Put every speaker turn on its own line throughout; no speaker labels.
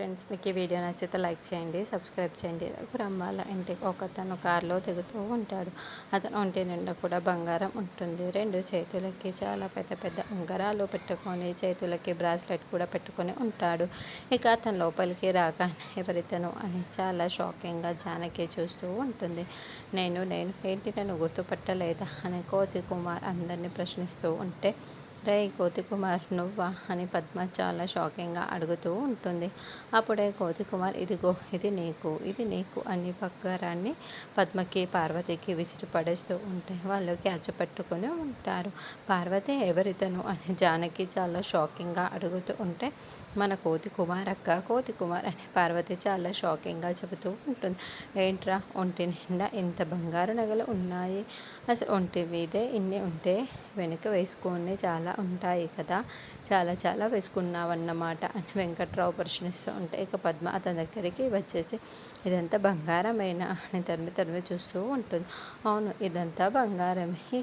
Friends మీకు ఈ video నచ్చితే లైక్ చేయండి సబ్స్క్రైబ్ చేయండి. బ్రహ్మాల ఇంటికి ఒకతను కారులో దిగుతూ ఉంటాడు. అతను ఒంటి నిండా కూడా బంగారం ఉంటుంది. రెండు చేతులకి చాలా పెద్ద పెద్ద ఉంగరాలు పెట్టుకొని చేతులకి బ్రాస్లెట్ కూడా పెట్టుకొని ఉంటాడు. ఇక అతను లోపలికి రాగానే ఎవరితను అని చాలా షాకింగ్గా జానకి చూస్తూ ఉంటుంది. నేను నేను ఏంటి నన్ను గుర్తుపట్టలేదా? అని కోతి కుమార్ అందరినీ ప్రశ్నిస్తూ ఉంటే రే కోతి కుమార్ నువ్వా అని పద్మ చాలా షాకింగ్గా అడుగుతూ ఉంటుంది. అప్పుడే కోతి కుమార్ ఇదిగో ఇది నీకు ఇది నీకు అని బంగారాన్ని పద్మకి పార్వతికి విసిరి పడేస్తూ ఉంటే వాళ్ళు క్యాచ్ పెట్టుకుని ఉంటారు. పార్వతి ఎవరితను అని జానకి చాలా షాకింగ్గా అడుగుతూ ఉంటే మన కోతి కుమార్ అక్క కోతి కుమార్ అని పార్వతి చాలా షాకింగ్గా చెబుతూ ఉంటుంది. ఏంట్రా ఒంటి నిండా ఇంత బంగారు నగలు ఉన్నాయి? అసలు ఒంటి మీదే ఇన్ని ఉంటే వెనక వేసుకొని చాలా ఉంటాయి కదా. చాలా చాలా వేసుకున్నావన్నమాట అని వెంకట్రావు ప్రశ్నిస్తూ ఉంటే ఇక పద్మ అతని దగ్గరికి వచ్చేసి ఇదంతా బంగారమేనా? అని తరిమి తరిమి చూస్తూ ఉంటుంది. అవును ఇదంతా బంగారమే. ఈ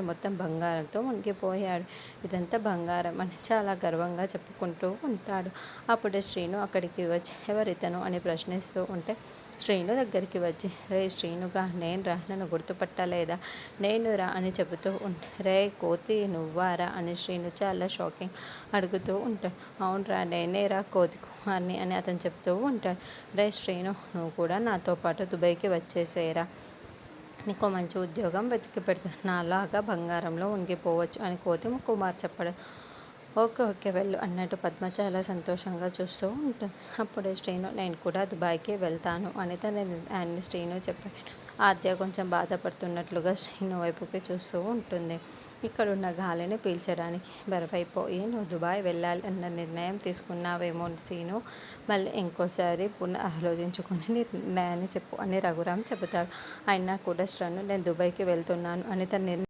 మొత్తం బంగారంతో మునిగిపోయాడు. ఇదంతా బంగారం అని చాలా గర్వంగా చెప్పుకుంటూ ఉంటాడు. అప్పుడే శ్రీను అక్కడికి వచ్చి ఎవరితను? అని ప్రశ్నిస్తూ ఉంటే శ్రీను దగ్గరికి వచ్చి రే శ్రీనుగా నేను రా నన్ను గుర్తుపట్టలేదా? నేను రా అని చెబుతూ ఉంటే రే కోతి నువ్వారా అని శ్రీను చాలా షాకింగ్ అడుగుతూ ఉంటాడు. అవునరా నేనే రా కోతి కుమార్ని అని అతను చెప్తూ ఉంటాడు. రే శ్రీను నువ్వు కూడా నాతో పాటు దుబాయ్కి వచ్చేసేరా నీకు మంచి ఉద్యోగం వెతికి పెడతాను నాలాగా బంగారంలో ఉంగిపోవచ్చు అని కోతి కుమార్ చెప్పడం. ఓకే ఓకే వెళ్ళు. అన్నట్టు పద్మ చాలా సంతోషంగా చూస్తూ ఉంటుంది. అప్పుడే శ్రీను నేను కూడా దుబాయ్కి వెళ్తాను అని తన ఆయన్ని శ్రీను చెప్పాడు. ఆద్య కొంచెం బాధపడుతున్నట్లుగా శ్రీను వైపుకి చూస్తూ ఉంటుంది. ఇక్కడున్న గాలిని పీల్చడానికి బెరవైపోయి నువ్వు దుబాయ్ వెళ్ళాలి అన్న నిర్ణయం తీసుకున్నావేమో సీను మళ్ళీ ఇంకోసారి పునః ఆలోచించుకొని నిర్ణయాన్ని చెప్పు అని రఘురామ్ చెబుతాడు. అయినా కూడా శ్రను నేను దుబాయ్కి వెళ్తున్నాను అని తన